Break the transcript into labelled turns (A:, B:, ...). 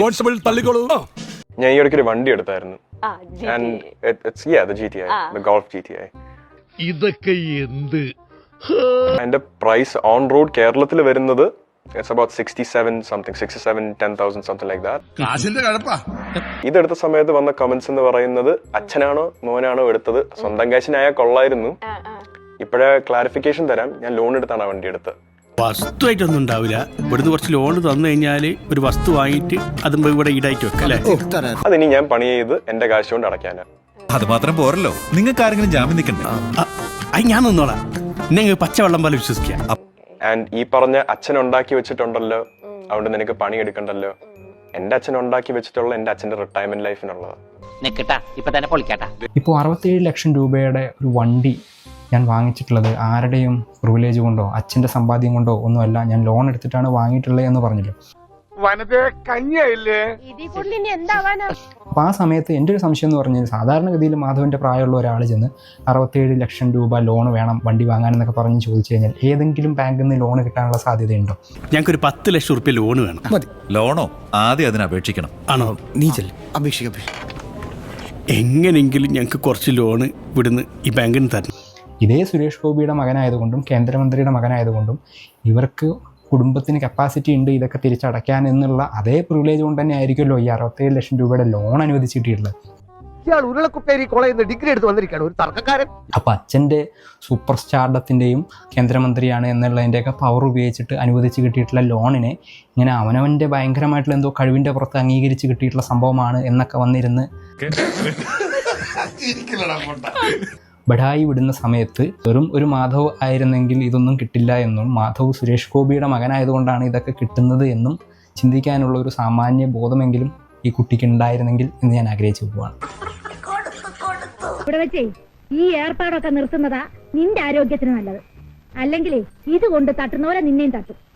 A: Constable തള്ളിക്കോളൂ.
B: ഞാൻ ഈ ഇടയ്ക്ക് ഒരു വണ്ടി എടുത്തായിരുന്നു ഗോൾഫ് ജി ടി ഐ
A: ഇതൊക്കെ എന്ത്?
B: അതിന്റെ പ്രൈസ് ഓൺ റോഡ് കേരളത്തിൽ വരുന്നത് it's about sixty seven something sixty seven ten thousand something like that
A: കാശിന്റെ കഴപ്പാ.
B: ഇതെടുത്ത സമയത്ത് വന്ന കമന്റ്സ് എന്ന് പറയുന്നത് അച്ഛനാണോ മോനാണോ എടുത്തത് സ്വന്തം കാശിനായ കൊള്ളായിരുന്നു. ഇപ്പോഴേ ക്ലാരിഫിക്കേഷൻ തരാം ഞാൻ ലോൺ എടുത്താണ് വണ്ടി എടുത്തത്.
C: വസ്തുവായിട്ടൊന്നും ഉണ്ടാവില്ല. ഇവിടുന്ന് കുറച്ച് ലോൺ തന്നു കഴിഞ്ഞാൽ ഒരു വസ്തു വാങ്ങിയിട്ട് അതും ഇവിടെ ഈടായിട്ട് വെക്കാം അല്ലേ?
B: അതിനി ഞാൻ പണി ചെയ്ത് എന്റെ കാശ് കൊണ്ട് അടയ്ക്കാനാണ്
D: അത് മാത്രം പോരല്ലോ. നിങ്ങൾക്ക് ആരെങ്കിലും ജാമ്യം നിൽക്കണ്ടേ?
C: അത് ഞാൻ നിന്നോളാം. എന്നെ പച്ചവെള്ളം പോലെ വിശ്വസിക്കാം
B: ആൻഡ് ഈ പറഞ്ഞ അച്ഛൻ ഉണ്ടാക്കി വെച്ചിട്ടുണ്ടല്ലോ. അതുകൊണ്ട് നിനക്ക് പണി എടുക്കണ്ടല്ലോ. എന്റെ അച്ഛൻ ഉണ്ടാക്കി വെച്ചിട്ടുള്ള എന്റെ അച്ഛന്റെ റിട്ടയർമെന്റ് ലൈഫിനുള്ളത്
E: നിക്കട്ടാ ഇപ്പൊ തന്നെ പൊളിക്കാട്ടാ.
F: ഇപ്പോൾ അറുപത്തേഴ് ലക്ഷം രൂപയുടെ ഒരു വണ്ടി ഞാൻ വാങ്ങിച്ചിട്ടുള്ളത് ആരുടെയും പ്രിവിലേജ് കൊണ്ടോ അച്ഛന്റെ സമ്പാദ്യം കൊണ്ടോ ഒന്നുമല്ല. ഞാൻ ലോൺ എടുത്തിട്ടാണ് വാങ്ങിയിട്ടുള്ളത് എന്ന് പറഞ്ഞല്ലോ? അപ്പൊ ആ സമയത്ത് എന്റെ ഒരു സംശയം എന്ന് പറഞ്ഞാൽ സാധാരണഗതിയിൽ മാധവന്റെ പ്രായമുള്ള ഒരാൾ ചെന്ന് അറുപത്തേഴ് ലക്ഷം രൂപ ലോൺ വേണം വണ്ടി വാങ്ങാൻ എന്നൊക്കെ പറഞ്ഞ് ചോദിച്ചു കഴിഞ്ഞാൽ ഏതെങ്കിലും ബാങ്കിൽ നിന്ന് ലോൺ കിട്ടാനുള്ള സാധ്യതയുണ്ടോ?
C: ഞങ്ങൾക്ക് ഒരു പത്ത് ലക്ഷം റുപ്യ ലോൺ വേണം. മതി.
D: ലോണോ ആദ്യം അതിന് അപേക്ഷിക്കണം.
C: ആണോ?
G: നീ ചെല്ലു. അപേക്ഷിക്കാം
C: എങ്ങനെയെങ്കിലും ഞങ്ങൾക്ക് കുറച്ച് ലോണ് ഇവിടുന്ന് ഈ ബാങ്കിന് തരണം.
F: ഇതേ സുരേഷ് ഗോപിയുടെ മകനായതുകൊണ്ടും കേന്ദ്രമന്ത്രിയുടെ മകനായതുകൊണ്ടും ഇവർക്ക് കുടുംബത്തിന് കപ്പാസിറ്റി ഉണ്ട് ഇതൊക്കെ തിരിച്ചടയ്ക്കാൻ എന്നുള്ള അതേ പ്രിവിലേജ് കൊണ്ട് തന്നെ ആയിരിക്കുമല്ലോ ഈ അറുപത്തേഴ് ലക്ഷം രൂപയുടെ ലോൺ അനുവദിച്ചിട്ടുള്ളത്. കിട്ടിയിട്ടുള്ളത്
G: ഇയാൾ ഉരുളക്കുപ്പേരി കോളേജിൽ നിന്ന് ഡിഗ്രി എടുത്ത് വന്നിരിക്കുകയാണ് ഒരു തർക്കക്കാരൻ.
F: അപ്പോൾ അച്ഛന്റെ സൂപ്പർ സ്റ്റാർഡത്തിന്റെയും കേന്ദ്രമന്ത്രിയാണ് എന്നുള്ളതിന്റെയൊക്കെ പവർ ഉപയോഗിച്ചിട്ട് അനുവദിച്ച് കിട്ടിയിട്ടുള്ള ലോണിനെ ഇങ്ങനെ അവനവന്റെ ഭയങ്കരമായിട്ടുള്ള എന്തോ കഴിവിന്റെ പുറത്ത് അംഗീകരിച്ച് കിട്ടിയിട്ടുള്ള സംഭവമാണ് എന്നൊക്കെ വന്നിരുന്ന് ബഡായി വിടുന്ന സമയത്ത് വെറും ഒരു മാധവ് ആയിരുന്നെങ്കിൽ ഇതൊന്നും കിട്ടില്ല എന്നും മാധവ് സുരേഷ് ഗോപിയുടെ മകനായതുകൊണ്ടാണ് ഇതൊക്കെ കിട്ടുന്നത് എന്നും ചിന്തിക്കാനുള്ള ഒരു സാമാന്യ ബോധമെങ്കിലും ഈ കുട്ടിക്ക് ഉണ്ടായിരുന്നെങ്കിൽ എന്ന് ഞാൻ ആഗ്രഹിച്ചു പോവാണ്.
H: ഇവിടെ ഈ ഏർപ്പാടൊക്കെ നിർത്തുന്നതാ നിന്റെ ആരോഗ്യത്തിന് നല്ലത്. അല്ലെങ്കിൽ ഇത് കൊണ്ട് തട്ടുന്നവരെ നിന്നെയും തട്ടും.